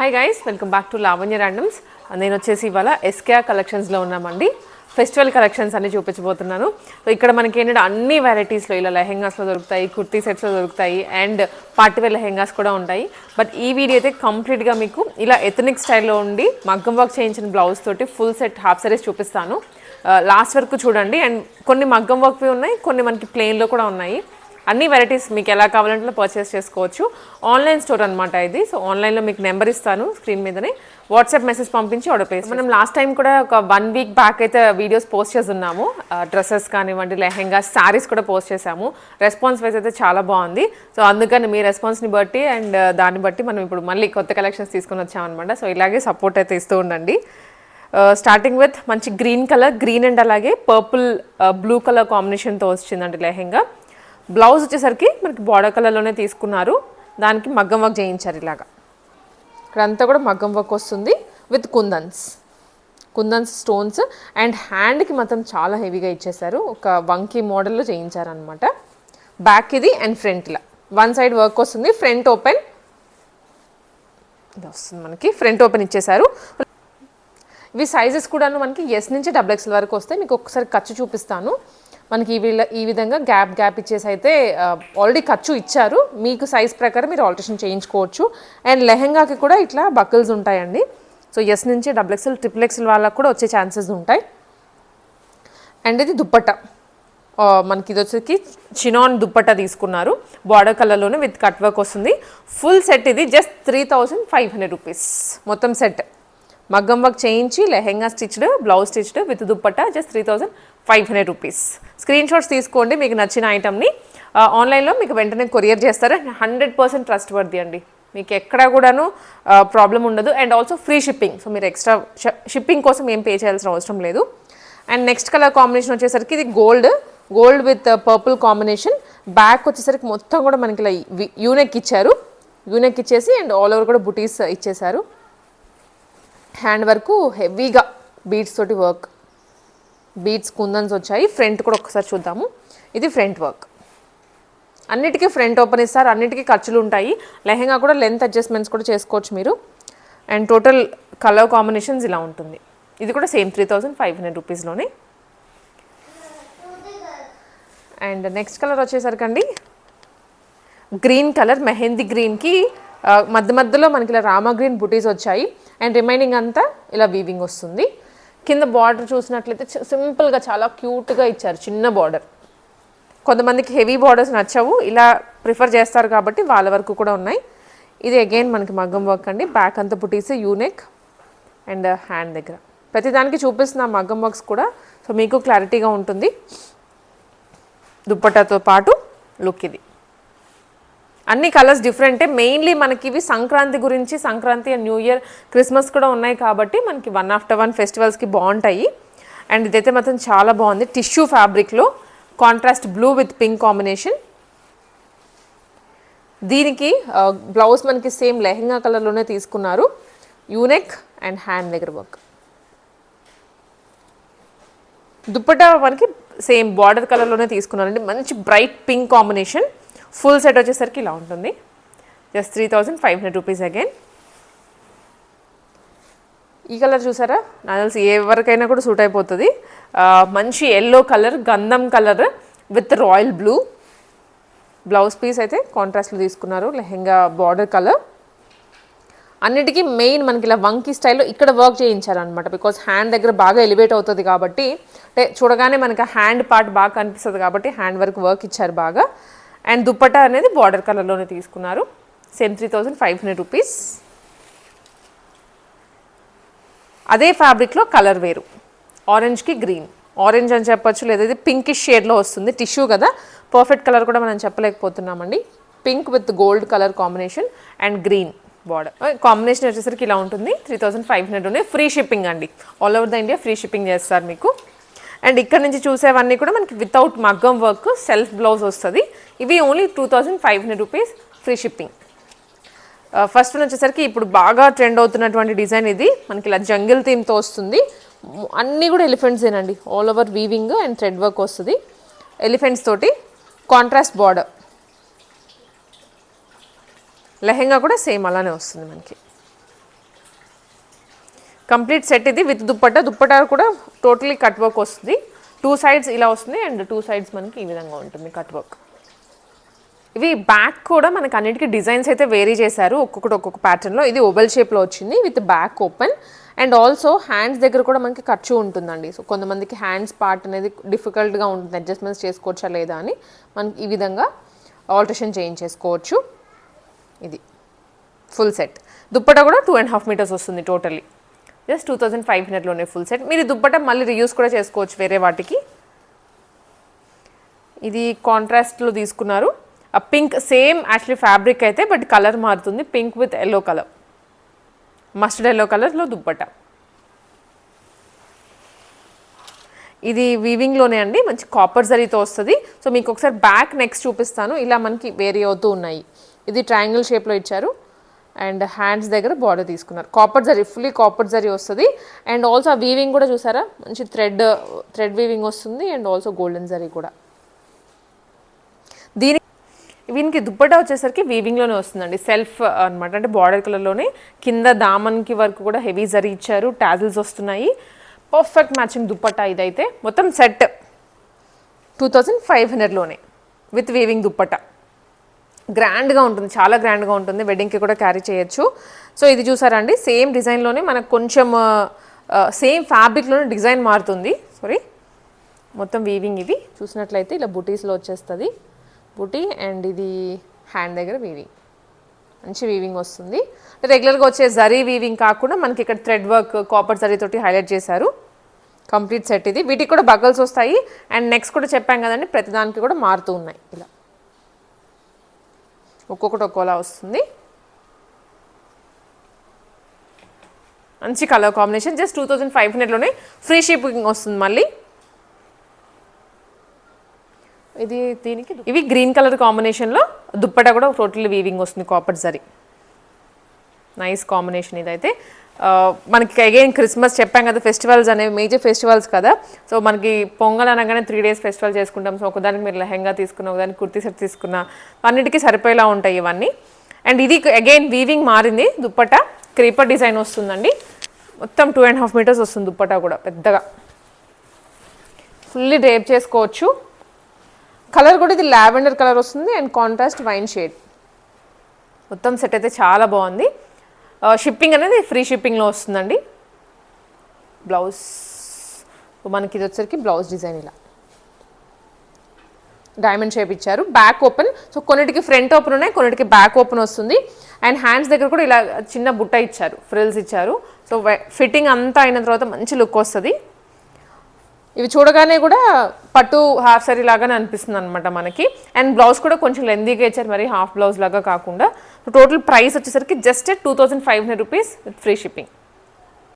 Hi guys welcome back to Lavanya randoms నేను వచ్చేసి ఇవాళ ఎస్కేఆర్ కలెక్షన్స్లో ఉన్నామండి. ఫెస్టివల్ కలెక్షన్స్ అన్ని చూపించబోతున్నాను. సో ఇక్కడ మనకి ఏంటంటే అన్ని వెరైటీస్లో ఇలా లెహెంగాస్లో దొరుకుతాయి కుర్తీ సెట్స్లో దొరుకుతాయి అండ్ పార్టీవేర్ లెహెంగాస్ కూడా ఉంటాయి. బట్ ఈ వీడియో అయితే కంప్లీట్గా మీకు ఇలా ఎథనిక్ స్టైల్లో ఉండి మగ్గం వర్క్ చేయించిన బ్లౌజ్ తోటి ఫుల్ సెట్ హాఫ్ సారీస్ చూపిస్తాను. Uh, లాస్ట్ వరకు చూడండి. అండ్ కొన్ని మగ్గం వర్క్వి ఉన్నాయి కొన్ని మనకి ప్లెయిన్లో కూడా ఉన్నాయి. అన్ని వెరైటీస్ మీకు ఎలా కావాలంటే పర్చేస్ చేసుకోవచ్చు. ఆన్లైన్ స్టోర్ అనమాట ఇది. సో ఆన్లైన్లో మీకు నెంబర్ ఇస్తాను స్క్రీన్ మీదనే. వాట్సాప్ మెసేజ్ పంపించి ఆర్డర్ మనం లాస్ట్ టైం కూడా ఒక వన్ వీక్ బ్యాక్ అయితే వీడియోస్ పోస్ట్ చేస్తున్నాము. డ్రెస్సెస్ కానివ్వండి లెహెంగా శారీస్ కూడా పోస్ట్ చేసాము రెస్పాన్స్ వైజ్ అయితే చాలా బాగుంది. సో అందుకని మీ రెస్పాన్స్ని బట్టి అండ్ దాన్ని బట్టి మనం ఇప్పుడు మళ్ళీ కొత్త కలెక్షన్స్ తీసుకొని వచ్చామన్నమాట సో ఇలాగే సపోర్ట్ అయితే ఇస్తూ ఉండండి. స్టార్టింగ్ విత్ మంచి గ్రీన్ కలర్ గ్రీన్ అండ్ అలాగే పర్పుల్ బ్లూ కలర్ కాంబినేషన్తో వచ్చిందండి లెహెంగా బ్లౌజ్ వచ్చేసరికి మనకి బార్డర్ కలర్లోనే తీసుకున్నారు. దానికి మగ్గం వర్క్ చేయించారు ఇలాగా. ఇక్కడంతా కూడా మగ్గం వర్క్ వస్తుంది with kundans kundans stones and హ్యాండ్కి మాత్రం చాలా హెవీగా ఇచ్చేసారు ఒక వంకీ మోడల్లో చేయించారనమాట బ్యాక్ ఇది అండ్ ఫ్రంట్ ఇలా వన్ సైడ్ వర్క్ వస్తుంది ఫ్రంట్ ఓపెన్ ఇది వస్తుంది మనకి ఫ్రంట్ ఓపెన్ ఇచ్చేసారు ఇవి సైజెస్ కూడాను మనకి ఎస్ నుంచి డబుల్ ఎక్స్ఎల్ వరకు వస్తాయి. మీకు ఒకసారి ఖర్చు చూపిస్తాను. మనకి వీళ్ళ ఈ విధంగా గ్యాప్ గ్యాప్ ఇచ్చేసి అయితే ఆల్రెడీ ఖర్చు ఇచ్చారు. మీకు సైజ్ ప్రకారం మీరు ఆల్టరేషన్ చేయించుకోవచ్చు. అండ్ లెహెంగాకి కూడా ఇట్లా బకిల్స్ ఉంటాయండి. సో ఎస్ నుంచి డబుల్ ఎక్స్ఎల్ ట్రిపుల్ ఎక్స్ఎల్ వాళ్ళకి కూడా వచ్చే ఛాన్సెస్ ఉంటాయి. అండ్ ఇది దుప్పట్ట. మనకి ఇది వచ్చేసి చినాన్ దుప్పట్ట తీసుకున్నారు. బార్డర్ కలర్లోనే విత్ కట్ వర్క్ వస్తుంది. ఫుల్ సెట్ ఇది just three thousand five hundred rupees మొత్తం సెట్ మగ్గం వర్క్ చేయించి lehenga stitched blouse stitched with dupatta just three thousand five hundred rupees. Screen shots తీసుకోండి మీకు నచ్చిన ఐటమ్ని. ఆన్లైన్లో మీకు వెంటనే కొరియర్ చేస్తారు. హండ్రెడ్ పర్సెంట్ ట్రస్ట్ వర్ది అండి. మీకు ఎక్కడ కూడాను ప్రాబ్లం ఉండదు. And also free shipping. So మీరు ఎక్స్ట్రా షిప్పింగ్ కోసం ఏం పే చేయాల్సిన అవసరం లేదు. అండ్ నెక్స్ట్ కలర్ కాంబినేషన్ వచ్చేసరికి ఇది gold. Gold with purple combination. Back వచ్చేసరికి మొత్తం కూడా మనకి ఇలా యూనెక్ ఇచ్చారు. యూనెక్ ఇచ్చేసి అండ్ ఆల్ ఓవర్ కూడా బుటీస్ ఇచ్చేశారు హ్యాండ్ వర్క్ హెవీగా బీడ్స్ తోటి వర్క్. బీడ్స్ కుందన్స్ వచ్చాయి. ఫ్రంట్ కూడా ఒకసారి చూద్దాము. ఇది ఫ్రంట్ వర్క్. అన్నిటికీ ఫ్రంట్ ఓపెన్ ఇస్తారు. అన్నిటికీ ఖర్చులు ఉంటాయి. లెహెంగా కూడా లెంత్ అడ్జస్ట్మెంట్స్ కూడా చేసుకోవచ్చు మీరు. అండ్ టోటల్ కలర్ కాంబినేషన్స్ ఇలా ఉంటుంది. ఇది కూడా same three thousand five hundred రూపీస్లోనే and next colour వచ్చేసరికి అండి గ్రీన్ కలర్ మెహందీ గ్రీన్కి మధ్య మధ్యలో మనకి ఇలా రామా గ్రీన్ బుటీస్ వచ్చాయి. అండ్ రిమైనింగ్ అంతా ఇలా వీవింగ్ వస్తుంది. కింద బార్డర్ చూసినట్లయితే చ- సింపుల్గా చాలా క్యూట్గా ఇచ్చారు చిన్న బార్డర్. కొంతమందికి హెవీ బార్డర్స్ నచ్చవు ఇలా ప్రిఫర్ చేస్తారు కాబట్టి వాళ్ళ వరకు కూడా ఉన్నాయి. ఇది అగైన్ మనకి మగ్గం వర్క్ అండి. బ్యాక్ అంతా బుటీస్ యూనిక్ అండ్ హ్యాండ్ దగ్గర. ప్రతిదానికి చూపిస్తున్న మగ్గం వర్క్స్ కూడా సో మీకు క్లారిటీగా ఉంటుంది. దుప్పటాతో పాటు లుక్ ఇది. అన్ని కలర్స్ డిఫరెంటే. మెయిన్లీ మనకి ఇవి సంక్రాంతి గురించి Sankranti and new year Christmas కూడా ఉన్నాయి కాబట్టి మనకి వన్ ఆఫ్టర్ వన్ ఫెస్టివల్స్కి బాగుంటాయి. అండ్ ఇదైతే మాత్రం చాలా బాగుంది. టిష్యూ ఫ్యాబ్రిక్లో contrast blue with pink combination దీనికి బ్లౌజ్ మనకి సేమ్ లెహెంగా కలర్లోనే తీసుకున్నారు. యూనెక్ అండ్ హ్యాండ్ దగ్గర వర్క్ దుప్పటా మనకి సేమ్ బార్డర్ కలర్లోనే తీసుకున్నారండి. మంచి bright pink combination full set వచ్చేసరికి ఇలా ఉంటుంది. Just three thousand five hundred rupees again ఈ కలర్ చూసారా? నాకు తెలిసి ఎవరికైనా కూడా సూట్ అయిపోతుంది. మంచి ఎల్లో కలర్ గంధం colour with royal blue blouse piece అయితే కాంట్రాస్ట్లో తీసుకున్నారు లెహెంగా బార్డర్ కలర్ అన్నిటికీ మెయిన్ మనకి ఇలా వంకీ స్టైల్లో ఇక్కడ వర్క్ చేయించారనమాట బికాస్ హ్యాండ్ దగ్గర బాగా ఎలివేట్ అవుతుంది కాబట్టి అంటే చూడగానే మనకి హ్యాండ్ పార్ట్ బాగా కనిపిస్తుంది కాబట్టి హ్యాండ్ వర్క్ వర్క్ ఇచ్చారు బాగా. అండ్ దుప్పటా అనేది బార్డర్ కలర్లోనే తీసుకున్నారు. Same three thousand five hundred rupees. అదే ఫ్యాబ్రిక్లో కలర్ వేరు. ఆరెంజ్కి గ్రీన్. ఆరెంజ్ అని చెప్పొచ్చు లేదైతే ఇది పింకిష్ షేడ్లో వస్తుంది. టిష్యూ కదా. పర్ఫెక్ట్ కలర్ కూడా మనం చెప్పలేకపోతున్నామండి. Pink with gold colour combination and green border. Combination వచ్చేసరికి ఇలా ఉంటుంది. త్రీ థౌసండ్ ఫైవ్ హండ్రెడ్ ఉన్నాయి. ఫ్రీ షిప్పింగ్ అండి. All over the India free shipping చేస్తారు మీకు. అండ్ ఇక్కడ నుంచి చూసేవన్నీ కూడా మనకి వితౌట్ మగ్గం వర్క్ సెల్ఫ్ బ్లౌజ్ వస్తుంది. ఇవి only two thousand five hundred rupees free shipping first one వచ్చేసరికి ఇప్పుడు బాగా ట్రెండ్ అవుతున్నటువంటి డిజైన్ ఇది. మనకి ఇలా జంగిల్ థీమ్తో వస్తుంది. అన్నీ కూడా ఎలిఫెంట్సేనండి all over weaving and thread work వస్తుంది. ఎలిఫెంట్స్ తోటి కాంట్రాస్ట్ బార్డర్ లెహెంగా కూడా సేమ్ అలానే వస్తుంది మనకి. కంప్లీట్ సెట్ ఇది విత్ దుప్పట్టా దుప్పట్టా కూడా టోటలీ కట్ వర్క్ వస్తుంది. టూ సైడ్స్ ఇలా వస్తుంది అండ్ టూ సైడ్స్ మనకి ఈ విధంగా ఉంటుంది కట్ వర్క్. ఇవి బ్యాక్ కూడా మనకు అన్నిటికీ డిజైన్స్ అయితే వేరీ చేశారు ఒక్కొక్కటి ఒక్కొక్క ప్యాటర్న్లో ఇది ఓవెల్ షేప్లో వచ్చింది with back open and also hands దగ్గర కూడా మనకి ఖర్చు ఉంటుందండి. సో కొంతమందికి హ్యాండ్స్ పార్ట్ అనేది డిఫికల్ట్గా ఉంటుంది అడ్జస్ట్మెంట్స్ చేసుకోవచ్చా లేదా అని మనకి ఈ విధంగా ఆల్టరేషన్ చేయించేసుకోవచ్చు ఇది ఫుల్ సెట్ దుప్పట కూడా టూ అండ్ హాఫ్ మీటర్స్ వస్తుంది totally just two thousand five హండ్రెడ్లోనే full set మీరు ఈ దుప్పట మళ్ళీ రియూస్ కూడా చేసుకోవచ్చు వేరే వాటికి. ఇది కాంట్రాస్ట్లో తీసుకున్నారు. ఆ పింక్ సేమ్ యాక్చువల్లీ ఫ్యాబ్రిక్ అయితే బట్ కలర్ మారుతుంది. Pink with yellow colour mustard yellow కలర్లో దుప్పట. ఇది వీవింగ్లోనే అండి. మంచి కాపర్ జరీతో వస్తుంది. సో మీకు ఒకసారి బ్యాక్ నెక్స్ట్ చూపిస్తాను. ఇలా మనకి వేరీ అవుతూ ఉన్నాయి. ఇది ట్రయాంగిల్ షేప్లో ఇచ్చారు. అండ్ హ్యాండ్స్ దగ్గర బార్డర్ తీసుకున్నారు. Copper zari fully copper zari వస్తుంది. అండ్ ఆల్సో ఆ వీవింగ్ కూడా చూసారా? మంచి థ్రెడ్ థ్రెడ్ వీవింగ్ వస్తుంది అండ్ ఆల్సో గోల్డెన్ జరీ కూడా. దీని వీనికి దుప్పటా వచ్చేసరికి వీవింగ్లోనే వస్తుందండి. సెల్ఫ్ uh, అన్నమాట. అంటే బార్డర్ కలర్లోనే కింద దామన్కి వరకు కూడా హెవీ జరీ ఇచ్చారు. టాజిల్స్ వస్తున్నాయి. పర్ఫెక్ట్ మ్యాచింగ్ దుప్పటా ఇదైతే. మొత్తం సెట్ టూ థౌజండ్ ఫైవ్ హండ్రెడ్లోనే విత్ వీవింగ్ దుప్పటా. గ్రాండ్గా ఉంటుంది చాలా గ్రాండ్గా ఉంటుంది. వెడ్డింగ్కి కూడా క్యారీ చేయొచ్చు. సో ఇది చూసారండి. సేమ్ డిజైన్లోనే మనకు కొంచెం సేమ్ ఫ్యాబ్రిక్లోనే డిజైన్ మారుతుంది. సారీ మొత్తం వీవింగ్ ఇవి. చూసినట్లయితే ఇలా బుటీస్లో వచ్చేస్తుంది. బుటీ అండ్ ఇది హ్యాండ్ దగ్గర వీవింగ్ మంచి వీవింగ్ వస్తుంది. రెగ్యులర్గా వచ్చే జరీ వీవింగ్ కాకుండా మనకి ఇక్కడ థ్రెడ్ వర్క్ కాపర్ జరీ తోటి హైలైట్ చేశారు. కంప్లీట్ సెట్ ఇది. వీటికి కూడా బగల్స్ వస్తాయి. అండ్ నెక్స్ట్ కూడా చెప్పాం కదండి ప్రతిదానికి కూడా మారుతూ ఉన్నాయి. ఇలా. ఒక్కొక్కటి ఒక్కోలా వస్తుంది. మంచి colour combination. Just two thousand five హండ్రెడ్లోనే free shipping వస్తుంది మళ్ళీ. ఇది దీనికి ఇవి గ్రీన్ కలర్ కాంబినేషన్లో దుప్పట కూడా టోటల్ వీవింగ్ వస్తుంది కాపర్ జరీ. నైస్ కాంబినేషన్ ఇదైతే. మనకి అగైన్ క్రిస్మస్ చెప్పాం కదా ఫెస్టివల్స్ అనేవి మేజర్ ఫెస్టివల్స్ కదా. సో మనకి పొంగల్ అనగానే త్రీ డేస్ ఫెస్టివల్ చేసుకుంటాం. సో ఒకదానికి మీరు లెహంగా తీసుకున్న ఒకదానికి కుర్తీ సెట్ తీసుకున్న అన్నిటికీ సరిపోయేలా ఉంటాయి ఇవన్నీ. అండ్ ఇది అగైన్ వీవింగ్ మారింది. దుప్పట క్రీపర్ డిజైన్ వస్తుందండి. మొత్తం టూ అండ్ హాఫ్ మీటర్స్ వస్తుంది దుప్పట కూడా పెద్దగా. ఫుల్లీ డ్రేప్ చేసుకోవచ్చు. కలర్ కూడా ఇది లావెండర్ కలర్ వస్తుంది. అండ్ కాంట్రాస్ట్ వైన్ షేడ్ మొత్తం సెట్ అయితే చాలా బాగుంది. షిప్పింగ్ అనేది ఫ్రీ షిప్పింగ్లో వస్తుందండి. బ్లౌజ్ మనకి ఇది వచ్చరికి బ్లౌజ్ డిజైన్ ఇలా. డైమండ్ షేప్ ఇచ్చారు. బ్యాక్ ఓపెన్ సో కొన్నిటికి ఫ్రంట్ ఓపెన్ ఉన్నాయి కొన్నిటికి బ్యాక్ ఓపెన్ వస్తుంది. అండ్ హ్యాండ్స్ దగ్గర కూడా ఇలా చిన్న బుట్ట ఇచ్చారు. ఫ్రిల్స్ ఇచ్చారు. సో ఫిట్టింగ్ అంతా అయిన తర్వాత మంచి లుక్ వస్తుంది. ఇవి చూడగానే కూడా పట్టు హాఫ్ సారీ లాగానే అనిపిస్తుంది అనమాట మనకి. అండ్ బ్లౌజ్ కూడా కొంచెం లెందీగా ఇచ్చారు. మరి హాఫ్ బ్లౌజ్ లాగా కాకుండా. టోటల్ ప్రైస్ వచ్చేసరికి just two thousand five hundred rupees with free shipping